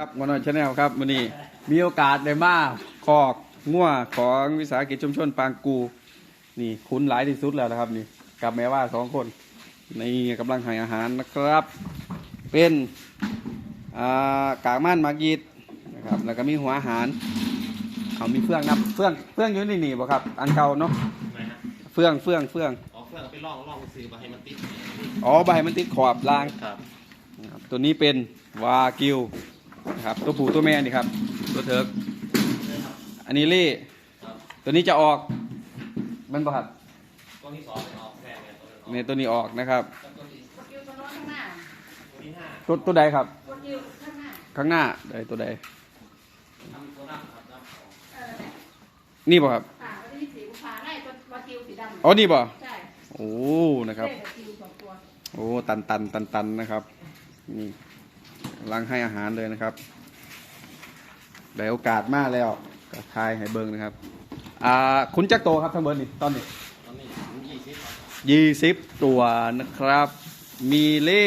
ครับมอนอยชาแนลครับวันนี้มีโอกาสได้มาคอกงัวของวิสาหกิจชุมชนปางกู นี่คุ้นหลายที่สุดแล้วนะครับ นี่กับแม่ว่าสองคนนี่กำลังให้อาหารนะครับ เป็นอ่ากากมันมากีดนะครับแล้วก็มีหัวอาหารเขามีเฟื่องนับเฟื่องเฟื่องอยู่นี่นี่บ่ครับ อันเก่าเนาะไหมฮะเฟื่องเฟื่องเฟื่องอ๋อเพื่อนเอาไปล่องล่องซื้อมาให้มันติดอ๋อใบมันติดขอบล่างครับนะครับตัวนี้เป็นวากิว นะครับตัวผู้ตัวแม่นี่ครับ ตัวเถิกอันนี้ลี่ครับตัวนี้จะออกมันบ่ครับตัวที่สองเนี่ยออกแพงเนี่ยตัวที่สองเนี่ยตัวนี้ออกนะครับตัวที่กดคิวตัวโน้นข้างหน้าตัวที่ห้าตัวตัวใดครับกดคิวข้างหน้าข้างหน้าใดตัวใดทำตัวหน้าครับน้ำสองเออเนี่ยนี่บ่ครับขาวันที่สีกุมภาไล่ตัววาคิวสีดำอ๋อนี่บ่ใช่โอ้นะครับเลขกับคิวสองตัวโอ้ตันตันตันตันนะครับนี่ กำลังให้อาหารเลยนะครับได้โอกาสมากแล้วก็ทายให้เบิ่งนะครับ อ่าคุณจักโตครับทั้งเบิดนี่ตอนนี้ตอนนี้ผมยี่สิบยี่สิบตัวนะครับ มีเล่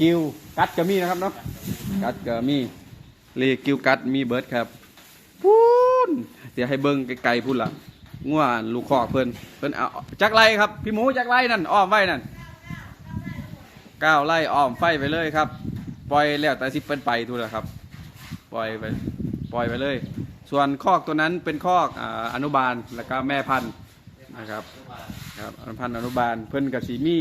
กิวกัดก็มีนะครับเนาะกัดก็มีเล่กิวกัดมีเบิร์ดครับพูนเดี๋ยวให้เบิ้งไกลๆพูดละง่วลูกคอเพิ่นเพิ่นเอาจักไรครับ พี่หมูจักไรนั่นอ้อมไว้นั่นก้าวไล่อ้อมไฟไปเลยครับ ปล่อยแล้วแต่สิเป็นไปทุกแล้วครับ ปล่อยไปปล่อยไปเลย ส่วนคอกตัวนั้นเป็นคอกอ่าอนุบาลแล้วก็แม่พันธุ์นะครับครับอนุพันธ์อนุบาลเพิ่นกับสีมี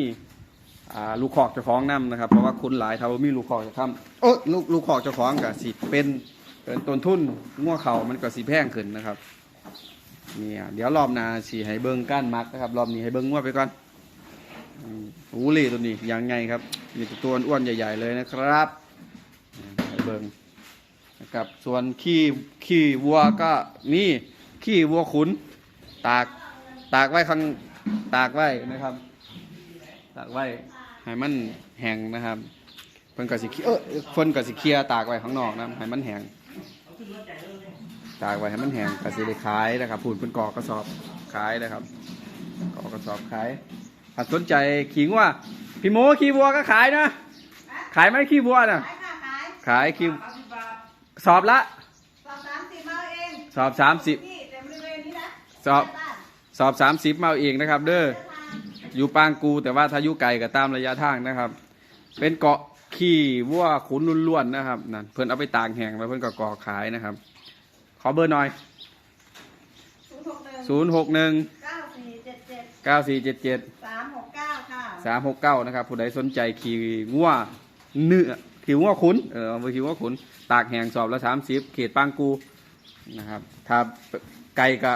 อ่าลูกขอกเจ้าของนํนะครับ เพราะว่าคุณหลายทาว่ามีลูกขอกเจะทำโอ้ลูกลูกขอกเจ้าของกับสีเป็นเป็นต้นทุนงัวเขามันก็สีแพงขึ้นนะครับเนี่ยเดี๋ยวรอบหน้าสีให้เบิ้งก้านมักนะครับรอบนี้ให้เบิ้งงัวไปก่อน อืมหูเหล่ตัวนี้ยังไงครับมีแต่ตัวอ้วนใหญ่ ๆ เลยนะครับเบิ้งนะครับส่วนขี้ขี้วัวก็นี่ขี้วัวขุน ตากตากไว้ข้างตากไว้นะครับ ตากไว้ให้มันแห้งนะครับเพิ่นก็สิเคเออเพิ่นก็สิเคียตากไว้ข้างนอกนะให้มันแห้งตากไว้ให้มันแห้งก็สิได้ขายนะครับพูดเพิ่นกอกกระสอบขายนะครับกอกกระสอบขาย ถ้าสนใจขิงว่าพี่โมขี้วัวก็ขายนะ ขายไหมขี้วัวน่ะ ขายค่ะขายขายขี้สามสิบบาทสอบละ สอบสามสิบมาเอาเองสอบสามสิบที่แต่บริเวณนี้นะสอบ บ้านสอบสามสิบมาเอาเองนะครับ เด้ออยู่ปางกูแต่ว่าถ้าอยู่ไกลก็ตามระยะทางนะครับ เป็นเกาะขี้วัวขุนล้วนๆนะครับนั่นเพื่อนเอาไปตากแห้งแล้วเพื่อนก็ก่อขายนะครับ ขอเบอร์หน่อย ศูนย์หกหนึ่ง0 6 1 เก้าสี่เจ็ดเจ็ด9 4 7 7 สาม สามหกเก้านะครับ ผู้ใดสนใจขี่งัวเนื้อขี่งัวขุนเออไปขี่งัวขุน ตากแห้งสอบละ30เขตปางกูนะครับ ถ้าไกลก็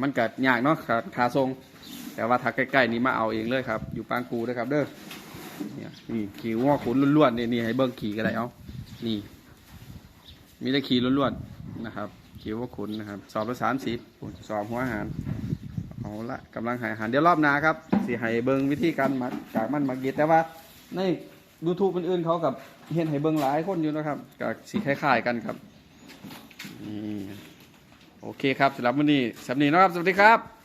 มันเก็ยากเนาะขาทรง แต่ว่าถ้าใกล้ๆนี้มาเอาเองเลยครับ อยู่ปางกูนะครับ เด้อเนี่ยนี่ขี่ง้อขุนล้วนๆนี่นี่ให้เบิ้งขี่กันเลยเอานี่ มีแต่ขี่ล้วนๆนะครับขี่ว่าขุนนะครับ สอบละสามสิบสอบหัวอาหาร ละกำลังหาอาหารเดี๋ยวรอบหน้าครับสีไห้เบิงวิธีการมัดกากมันมักเย็ดแต่ว่าในยูทูบอื่นๆเขากับเห็นไห้เบิงหลายคนอยู่นะครับกับสีคล้ายๆกันครับนี่โอเคครับสำหรับวันนี้สำนีนะครับ สวัสดีครับ